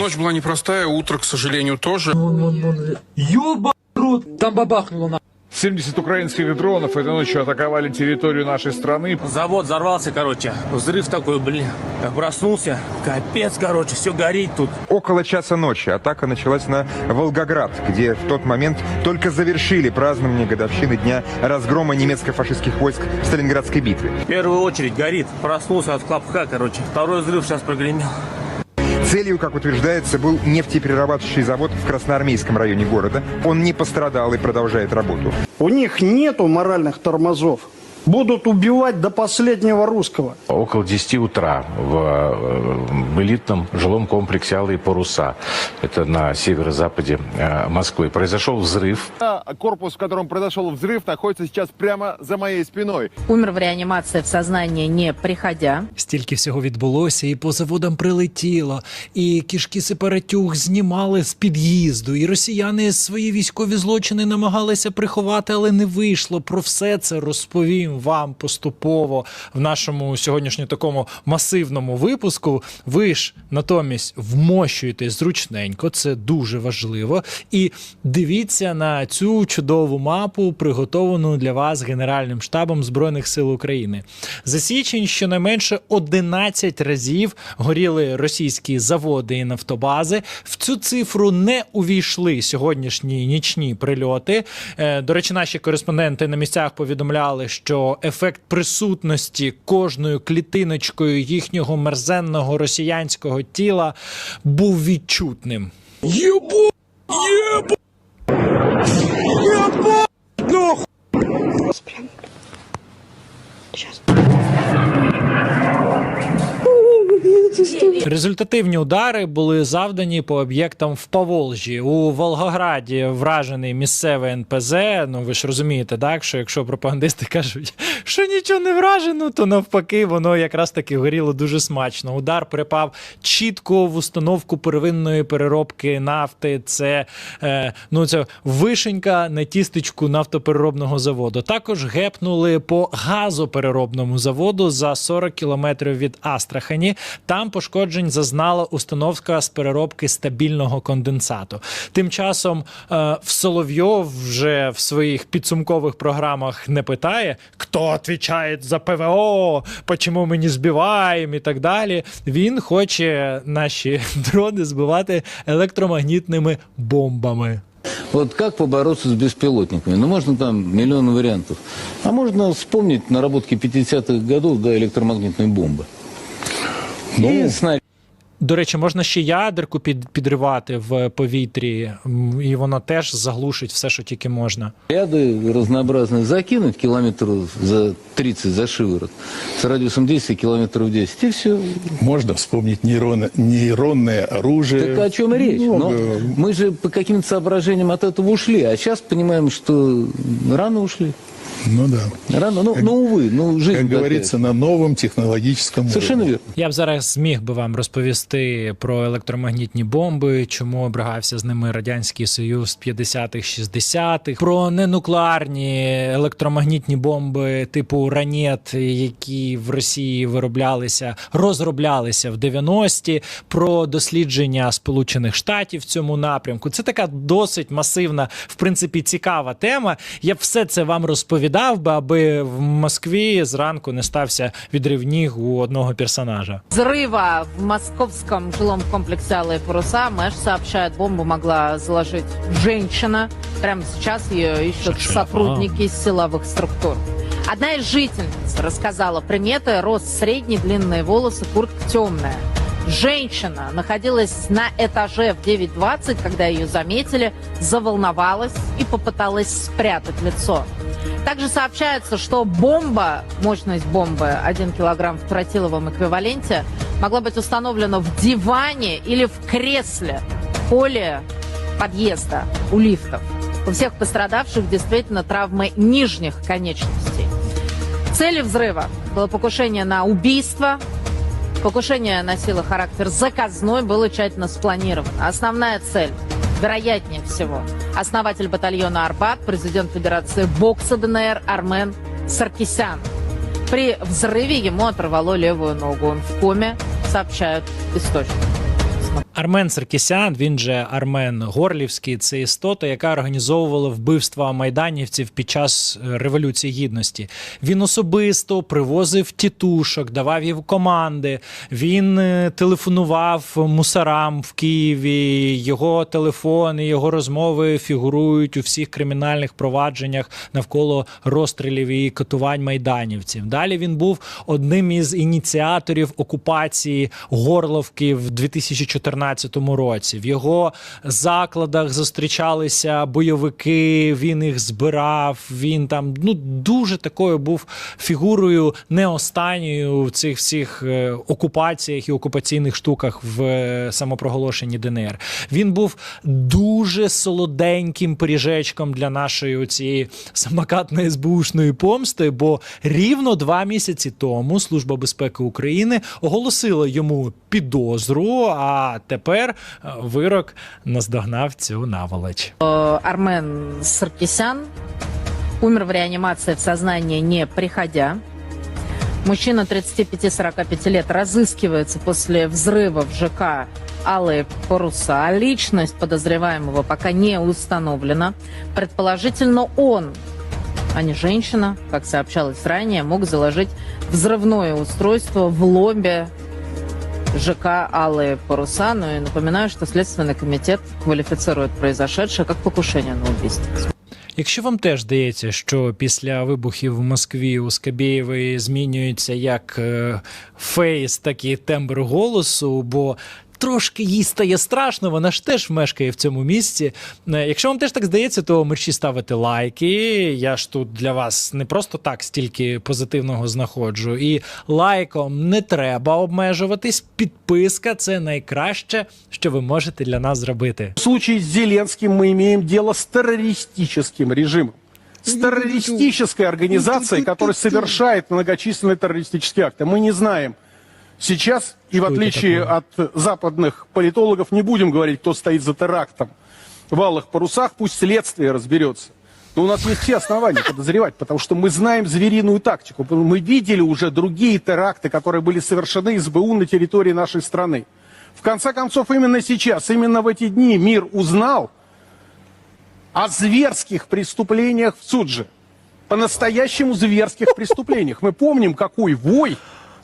Ночь была непростая, утро, к сожалению, тоже. Ёба рот, там бабахнуло на. 70 украинских дронов этой ночью атаковали территорию нашей страны. Завод взорвался, короче. Взрыв такой, блин. Я проснулся. Капец, короче, все горит тут. Около часа ночи атака началась на Волгоград, где в тот момент только завершили празднование годовщины дня разгрома немецко-фашистских войск в Сталинградской битве. В первую очередь горит. Проснулся от хлопка, короче. Второй взрыв сейчас прогремел. Целью, как утверждается, был нефтеперерабатывающий завод в Красноармейском районе города. Он не пострадал и продолжает работу. У них нету моральных тормозов. Будут убивать до последнего русского. Около 10 утра в, э, в элитном жилом комплексе «Алые паруса», это на северо-западе э, Москвы, произошел взрыв. Корпус, в котором произошел взрыв, находится сейчас прямо за моей спиной. Умер в реанимации в сознание не приходя. Стільки всього відбулося, і по заводам прилетіло, і кішки сепаратюг знімали з під'їзду, і росіяни свої військові злочини намагалися приховати, але не вийшло. Про все це розповім вам поступово в нашому сьогоднішньому такому масивному випуску. Ви ж натомість вмощуєте зручненько, це дуже важливо. І дивіться на цю чудову мапу, приготовану для вас Генеральним штабом Збройних сил України. За січень щонайменше 11 разів горіли російські заводи і нафтобази. В цю цифру не увійшли сьогоднішні нічні прильоти. Е, До речі, наші кореспонденти на місцях повідомляли, що ефект присутності кожною клітиночкою їхнього мерзенного росіянського тіла був відчутним. Результативні удари були завдані по об'єктам в Поволжі. У Волгограді вражений місцевий НПЗ. Ну ви ж розумієте, так що якщо пропагандисти кажуть, що нічого не вражено, то навпаки, воно якраз таки горіло дуже смачно. Удар припав чітко в установку первинної переробки нафти. Це е, ну це вишенька на тістечку нафтопереробного заводу. Також гепнули по газопереробному заводу за 40 кілометрів від Астрахані. Там пошкоджень зазнала установка з переробки стабільного конденсату. Тим часом е, в Соловйов вже в своїх підсумкових програмах не питає, хто відповідає за ПВО, чому ми не збиваємо і так далі. Він хоче наші дрони збивати електромагнітними бомбами. Вот как побороться с беспилотниками? Ну, можно там миллион вариантов. А можно вспомнить наработки 50-х годов, да, электромагнитной бомбы. И снаряд. До речі, можна ще ядерку під, підривати в повітрі, м, і воно теж заглушить все, що тільки можна. Ряды разнообразные закинуть километров за 30 за шиворот с радиусом действия километров 10. И все. Можно вспомнить нейроны, нейронное оружие. Так о чем и речь? Но Много. мы же по каким-то соображениям от этого ушли, а сейчас понимаем, что рано ушли. Ну да. Рано, ну, ну увы, ну жизнь Как говорится, на новом технологическом Совершенно уровне. верно. Я б зараз зміг би вам розповісти про електромагнітні бомби, чому обрагався з ними радянський союз 50-х, 60-х, про ненуклеарні електромагнітні бомби типу ранет, які в Росії вироблялися, розроблялися в 90-ті, про дослідження Сполучених Штатів в цьому напрямку. Це така досить масивна, в принципі, цікава тема. Я б все це вам розповідав би, аби в Москві зранку не стався відрив ніг у одного персонажа. Взрыва в московском жилом комплексе «Алые паруса» Мэш сообщает, бомбу могла заложить женщина. Прямо сейчас ее ищут Женщина, сотрудники силовых структур. Одна из жительниц рассказала приметы, рост средний, длинные волосы, куртка темная. Женщина находилась на этаже в 9.20, когда ее заметили, заволновалась и попыталась спрятать лицо. Также сообщается, что бомба, мощность бомбы 1 килограмм в тротиловом эквиваленте, могла быть установлена в диване или в кресле в холле подъезда у лифтов. У всех пострадавших действительно травмы нижних конечностей. Целью взрыва было покушение на убийство. Покушение носило характер заказной, было тщательно спланировано. Основная цель, вероятнее всего, основатель батальона «Арбат», президент Федерации бокса ДНР Армен Саркисян. При взрыве ему оторвало левую ногу. Он в коме, сообщают источники. Армен Саркісян, він же Армен Горлівський, це істота, яка організовувала вбивства майданівців під час е, Революції Гідності. Він особисто привозив тітушок, давав їм команди. Він е, телефонував мусорам в Києві. Його телефони, його розмови фігурують у всіх кримінальних провадженнях навколо розстрілів і катувань майданівців. Далі він був одним із ініціаторів окупації Горловки в 2014 році. В його закладах зустрічалися бойовики. Він їх збирав. Він там ну дуже такою був фігурою не останньою в цих всіх е, окупаціях і окупаційних штуках в е, самопроголошенні ДНР. Він був дуже солоденьким пиріжечком для нашої цієї самокатної СБУшної помсти. Бо рівно два місяці тому Служба безпеки України оголосила йому підозру. А тепер е, вирок наздогнав цю наволоч. Э, Армен Саркисян умер в реанимации в сознание не приходя. Мужчина 35-45 лет разыскивается после взрыва в ЖК Алые паруса. Личность подозреваемого пока не установлена. Предположительно, он, а не женщина, как сообщалось ранее, мог заложить взрывное устройство в лобби ЖК Аллы паруса». Но и напоминаю, что Следственный комитет квалифицирует произошедшее как покушение на убийство. Якщо вам теж здається, що після вибухів в Москві у Скабєєвої змінюється як е, фейс, так і тембр голосу, бо трошки їй стає страшно, вона ж теж мешкає в цьому місці. Е, Якщо вам теж так здається, то мерчі ставити лайки. Я ж тут для вас не просто так стільки позитивного знаходжу. І лайком не треба обмежуватись. Підписка це найкраще, що ви можете для нас зробити. В случае с Зеленским мы имеем дело с террористическим режимом. С террористической организацией, которая совершает многочисленные террористические акты. Мы не знаем сейчас, и в Что отличие от западных политологов, не будем говорить, кто стоит за терактом в алых парусах, пусть следствие разберется. Но у нас есть все основания подозревать, потому что мы знаем звериную тактику. Мы видели уже другие теракты, которые были совершены СБУ на территории нашей страны. В конце концов, именно сейчас, именно в эти дни мир узнал о зверских преступлениях в Судже. По-настоящему зверских преступлениях. Мы помним, какой вой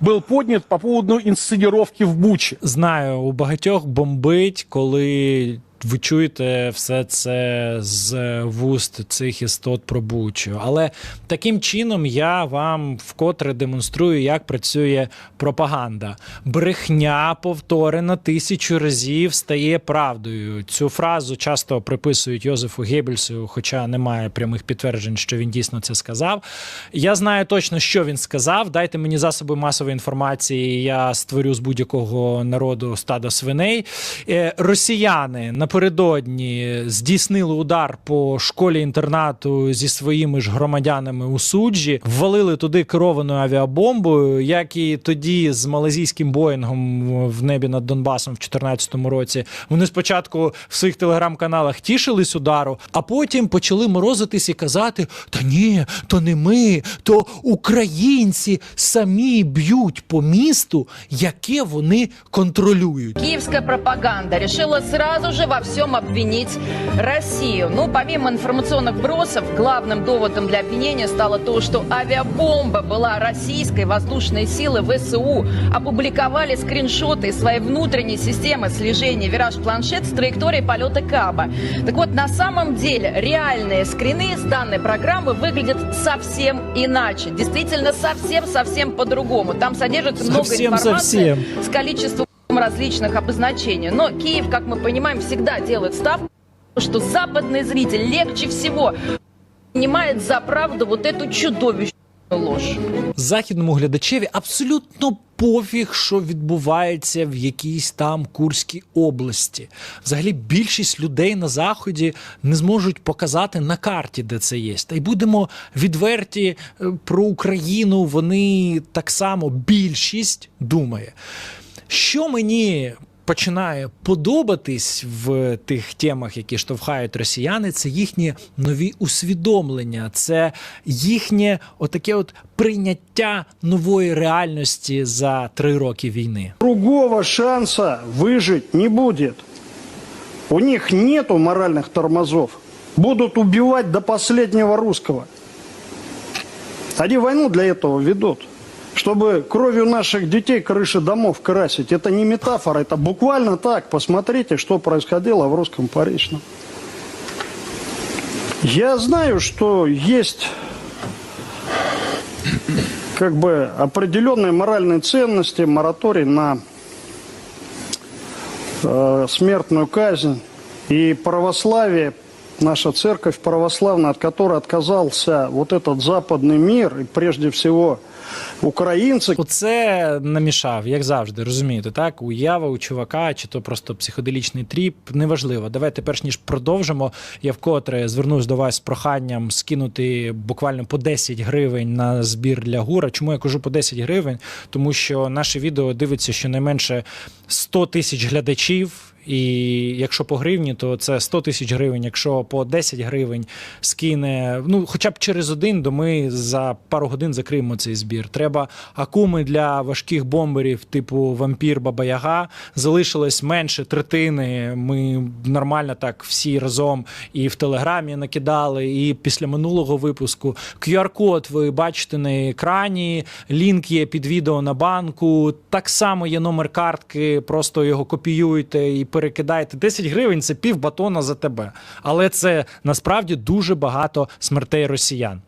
был поднят по поводу инсценировки в Буче. Знаю, у багатьох бомбить, коли ви чуєте все це з вуст цих істот про Бучу. Але таким чином я вам вкотре демонструю, як працює пропаганда. Брехня повторена тисячу разів стає правдою. Цю фразу часто приписують Йозефу Геббельсу, хоча немає прямих підтверджень, що він дійсно це сказав. Я знаю точно, що він сказав. Дайте мені засоби масової інформації. Я створю з будь-якого народу стадо свиней. Е, Росіяни напередодні здійснили удар по школі інтернату зі своїми ж громадянами у суджі, ввалили туди керованою авіабомбою, як і тоді з малазійським боїнгом в небі над Донбасом в 2014 році. Вони спочатку в своїх телеграм-каналах тішились удару, а потім почали морозитись і казати: Та ні, то не ми, то українці самі б'ють по місту, яке вони контролюють. Киевская пропаганда решила сразу же во всем обвинить Россию. Ну, помимо информационных бросов, главным доводом для обвинения стало то, что авиабомба была российской воздушной силы ВСУ. Опубликовали скриншоты своей внутренней системы слежения «Вираж-планшет» с траекторией полета Каба. Так вот, на самом деле, реальные скрины с данной программы выглядят совсем иначе. Действительно, совсем-совсем по-другому. Там содержится много Совсем, информации совсем. с количеством различных обозначений. Но Киев, как мы понимаем, всегда делает ставку, что западный зритель легче всего принимает за правду вот эту чудовищную ложь. західному глядачеві абсолютно пофіг, що відбувається в якійсь там Курській області. Взагалі, більшість людей на заході не зможуть показати на карті, де це є. Та й будемо відверті е, про Україну. Вони так само більшість думає. Що мені починає подобатись в тих темах, які штовхають росіяни, це їхні нові усвідомлення, це їхнє отаке от прийняття нової реальності за три роки війни. Другого шанса выжить не будет. У них нету моральных тормозов. Будут убивать до последнего русского. Они войну для этого ведут. Чтобы кровью наших детей крыши домов красить. Это не метафора, это буквально так. Посмотрите, что происходило в русском Поречном. Я знаю, что есть как бы определенные моральные ценности, мораторий на э, смертную казнь. И православие, наша церковь православная, от которой отказался вот этот западный мир, и прежде всего українці. Оце намішав, як завжди, розумієте, так? Уява у чувака, чи то просто психоделічний тріп, неважливо. Давайте, перш ніж продовжимо, я вкотре звернусь до вас з проханням скинути буквально по 10 гривень на збір для гура. Чому я кажу по 10 гривень? Тому що наше відео дивиться щонайменше 100 тисяч глядачів. І якщо по гривні, то це 100 тисяч гривень. Якщо по 10 гривень скине, ну хоча б через один, то ми за пару годин закриємо цей збір. Треба акуми для важких бомберів, типу вампір Баба Яга. Залишилось менше третини. Ми нормально так всі разом і в телеграмі накидали, і після минулого випуску. QR-код ви бачите на екрані. Лінк є під відео на банку. Так само є номер картки, просто його копіюйте і перекидайте. 10 гривень це пів батона за тебе. Але це насправді дуже багато смертей росіян.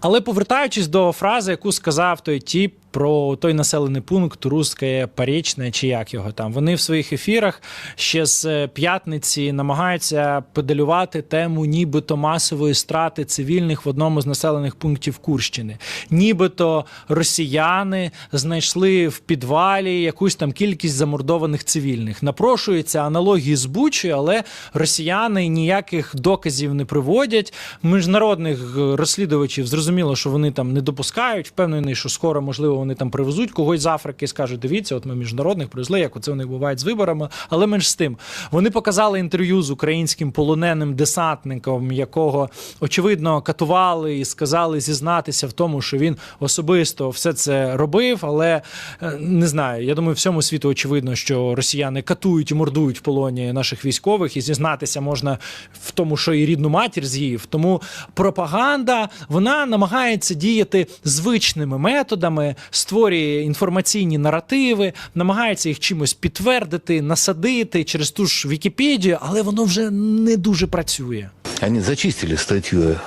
Але повертаючись до фрази, яку сказав той тіп про той населений пункт Русське Порічне, чи як його там, вони в своїх ефірах ще з п'ятниці намагаються педалювати тему нібито масової страти цивільних в одному з населених пунктів Курщини. Нібито росіяни знайшли в підвалі якусь там кількість замордованих цивільних. Напрошуються аналогії з Бучі, але росіяни ніяких доказів не приводять. Міжнародних розслідувачів зрозуміло, що вони там не допускають. Впевнений, що скоро можливо вони там привезуть когось з Африки скажуть: дивіться, от ми міжнародних привезли, як оце у них буває з виборами. Але менш з тим вони показали інтерв'ю з українським полоненим десантником, якого очевидно катували і сказали зізнатися в тому, що він особисто все це робив. Але е, не знаю, я думаю, всьому світу очевидно, що росіяни катують і мордують в полоні наших військових, і зізнатися можна в тому, що і рідну матір з'їв. Тому пропаганда вона намагається діяти звичними методами, створює інформаційні наративи, намагається їх чимось підтвердити, насадити через ту ж Вікіпедію, але воно вже не дуже працює. Они зачистили статью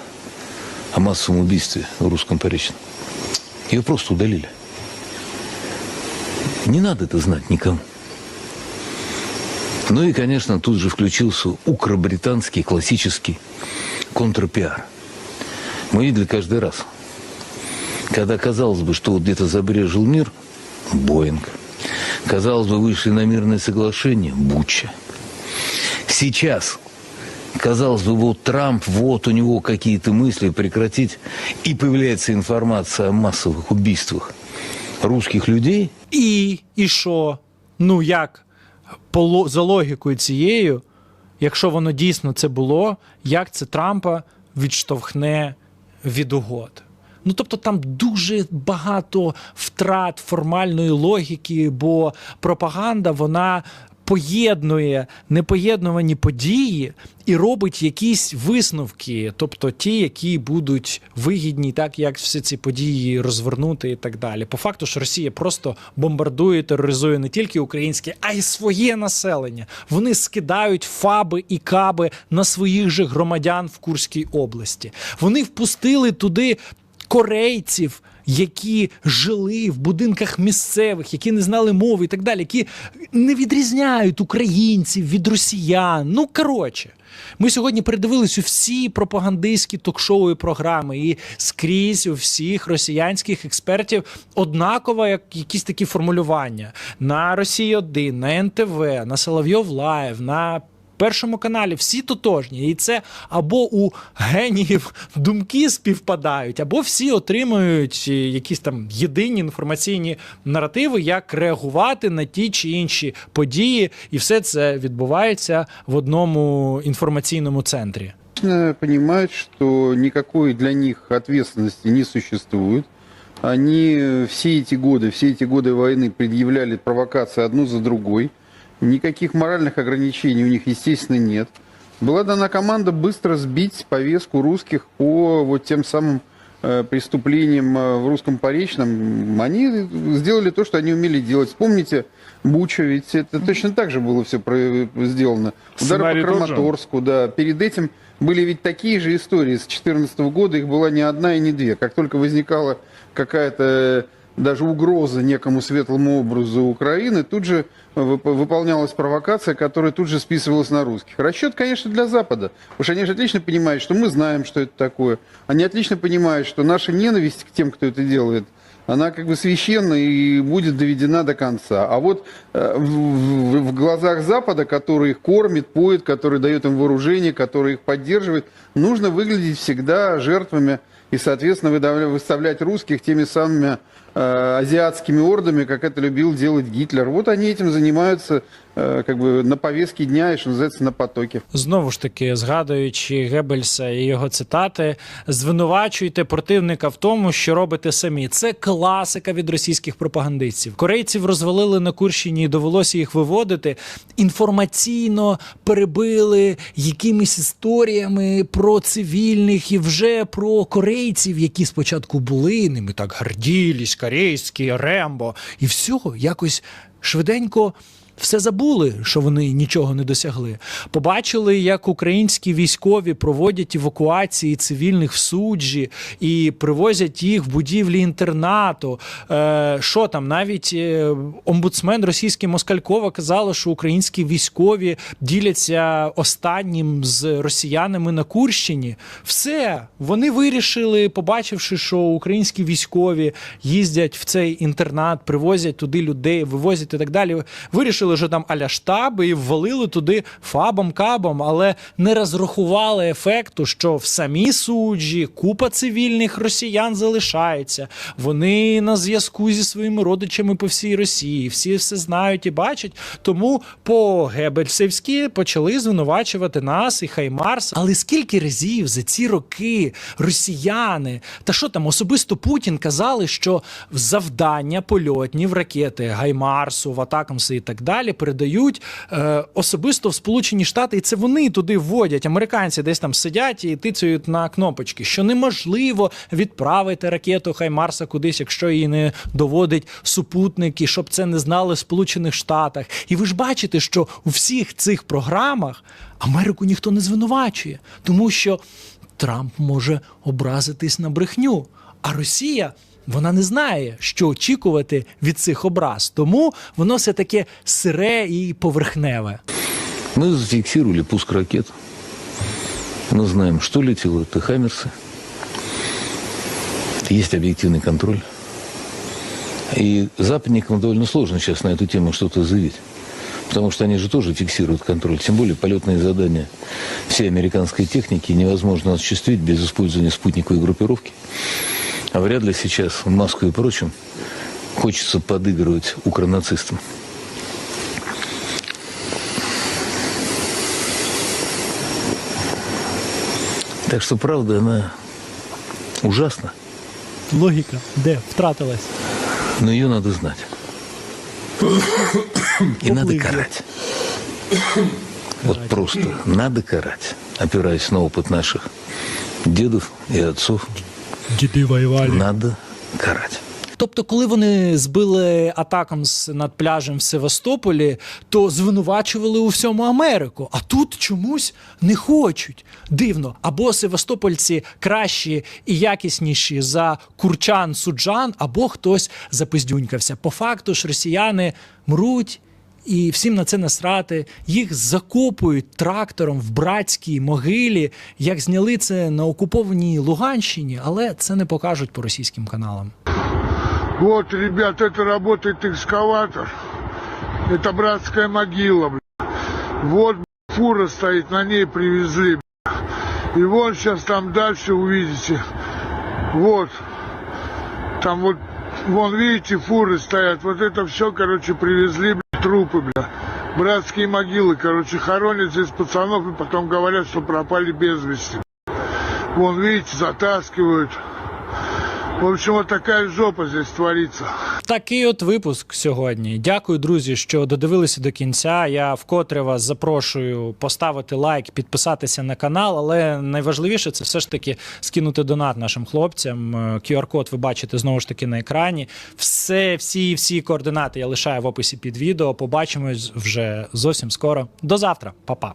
о массовом убийстве в русском Поречном. Ее просто удалили. Не надо это знать никому. Ну и, конечно, тут же включился укро-британский классический контрпиар. Мы видели каждый раз. Когда казалось бы, что вот где-то забрежил мир, Боинг. Казалось бы, вышли на мирное соглашение, Буча. Сейчас Казалось бы, вот Трамп, вот у него какие-то мысли прекратить, и появляется информация о массовых убийствах русских людей. І, і що? Ну як? По, ло- за логікою цією, якщо воно дійсно це було, як це Трампа відштовхне від угод? Ну тобто там дуже багато втрат формальної логіки, бо пропаганда вона поєднує непоєднувані події і робить якісь висновки, тобто ті, які будуть вигідні, так як всі ці події розвернути і так далі. По факту ж Росія просто бомбардує, тероризує не тільки українське, а й своє населення. Вони скидають фаби і каби на своїх же громадян в Курській області. Вони впустили туди корейців. Які жили в будинках місцевих, які не знали мови і так далі, які не відрізняють українців від росіян. Ну коротше, ми сьогодні передивились у всі пропагандистські ток-шоу і програми, і скрізь у всіх росіянських експертів однаково як якісь такі формулювання на Росії 1 на НТВ, на Соловйов Лайв, на першому каналі всі тотожні. І це або у геніїв думки співпадають, або всі отримують е, якісь там єдині інформаційні наративи, як реагувати на ті чи інші події, і все це відбувається в одному інформаційному центрі. Конечно, понимают, что никакой для них ответственности не существует. Они все эти годы, все эти годы войны предъявляли провокации одну за другой. Никаких моральных ограничений у них, естественно, нет. Была дана команда быстро сбить повестку русских по вот тем самым э, преступлениям э, в русском поречном. Они сделали то, что они умели делать. Вспомните Буча, ведь это точно так же было все сделано. Удар Сценарий по тот же? Краматорску, да. Перед этим были ведь такие же истории с 2014 года, их была не одна и не две. Как только возникала какая-то э, даже угроза некому светлому образу Украины, тут же вып- выполнялась провокация, которая тут же списывалась на русских. Расчет, конечно, для Запада. Что они же отлично понимают, что мы знаем, что это такое. Они отлично понимают, что наша ненависть к тем, кто это делает, она как бы священна и будет доведена до конца. А вот э, в глазах Запада, который их кормит, поет, который дает им вооружение, который их поддерживает, нужно выглядеть всегда жертвами и, соответственно, выдавля- выставлять русских теми самыми э, азиатскими ордами, как это любил делать Гитлер. Вот они этим занимаются э, как бы на повестке дня и, что называется, на потоке. Знову ж таки, згадуючи Геббельса і його цитати, звинувачуйте противника в тому, що робите самі. Це класика від російських пропагандистів. Корейців розвалили на Курщині і довелося їх виводити. Інформаційно перебили якимись історіями про цивільних і вже про корейців, які спочатку були ними так горділись, корейські, Рембо, і всього якось швиденько все забули, що вони нічого не досягли. Побачили, як українські військові проводять евакуації цивільних в суджі і привозять їх в будівлі інтернату. Е, що там, навіть е, омбудсмен російський Москалькова казала, що українські військові діляться останнім з росіянами на Курщині. Все, вони вирішили, побачивши, що українські військові їздять в цей інтернат, привозять туди людей, вивозять і так далі. Вирішили, що там аля штаби і ввалили туди фабом, кабом, але не розрахували ефекту, що в самій суджі купа цивільних росіян залишається. Вони на зв'язку зі своїми родичами по всій Росії. Всі все знають і бачать. Тому по Гебельсівськи почали звинувачувати нас і Хаймарс. Але скільки разів за ці роки росіяни та що там особисто Путін казали, що завдання польотнів ракети Гаймарсу, Ватакамси і так далі передають е, особисто в Сполучені Штати, і це вони туди вводять. Американці десь там сидять і тицяють на кнопочки, що неможливо відправити ракету Хаймарса кудись, якщо її не доводить супутник, і щоб це не знали в Сполучених Штатах. І ви ж бачите, що у всіх цих програмах Америку ніхто не звинувачує, тому що Трамп може образитись на брехню, а Росія Вона не знає, що очікувати від цих образ, тому воно все таке сире і поверхневе. Мы зафиксировали пуск ракет. Мы знаем, что летело. Это «Хаммерсы». Есть объективный контроль. И западникам довольно сложно сейчас на эту тему что-то заявить. Потому что они же тоже фиксируют контроль. Тем более полетные задания всей американской техники невозможно осуществить без использования спутниковой группировки. А вряд ли сейчас в Москве и прочем хочется подыгрывать укронацистам. Так что правда, она ужасна, Логіка де втратилась? но ее надо знать. И надо карать. Вот просто надо карать, опираясь на опыт наших дедов и отцов. Діди воювали. Надо карать. Тобто, коли вони збили атакам над пляжем в Севастополі, то звинувачували у всьому Америку. А тут чомусь не хочуть. Дивно. Або Севастопольці кращі і якісніші за курчан суджан, або хтось запиздюнькався. По факту ж росіяни мруть І всім на це насрати. Їх закопують трактором в братській могилі, як зняли це на окупованій Луганщині, але це не покажуть по російським каналам. Вот, ребят, это работает экскаватор. Это братская могила, блядь. Вот, блядь, фура стоит, на ней привезли. бля. И вон сейчас там дальше увидите. Вот. Там вот, вон видите, фуры стоят. Вот это все, короче, привезли, бля, трупы, бля. Братские могилы, короче, хоронят здесь пацанов и потом говорят, что пропали без вести. Вон, видите, затаскивают. В общем, вот такая жопа здесь творится. Такий от випуск сьогодні. Дякую, друзі, що додивилися до кінця. Я вкотре вас запрошую поставити лайк, підписатися на канал. Але найважливіше це все ж таки скинути донат нашим хлопцям. Е, QR-код ви бачите знову ж таки на екрані. Все, всі, всі координати я лишаю в описі під відео. Побачимось вже зовсім скоро. До завтра, Па-па.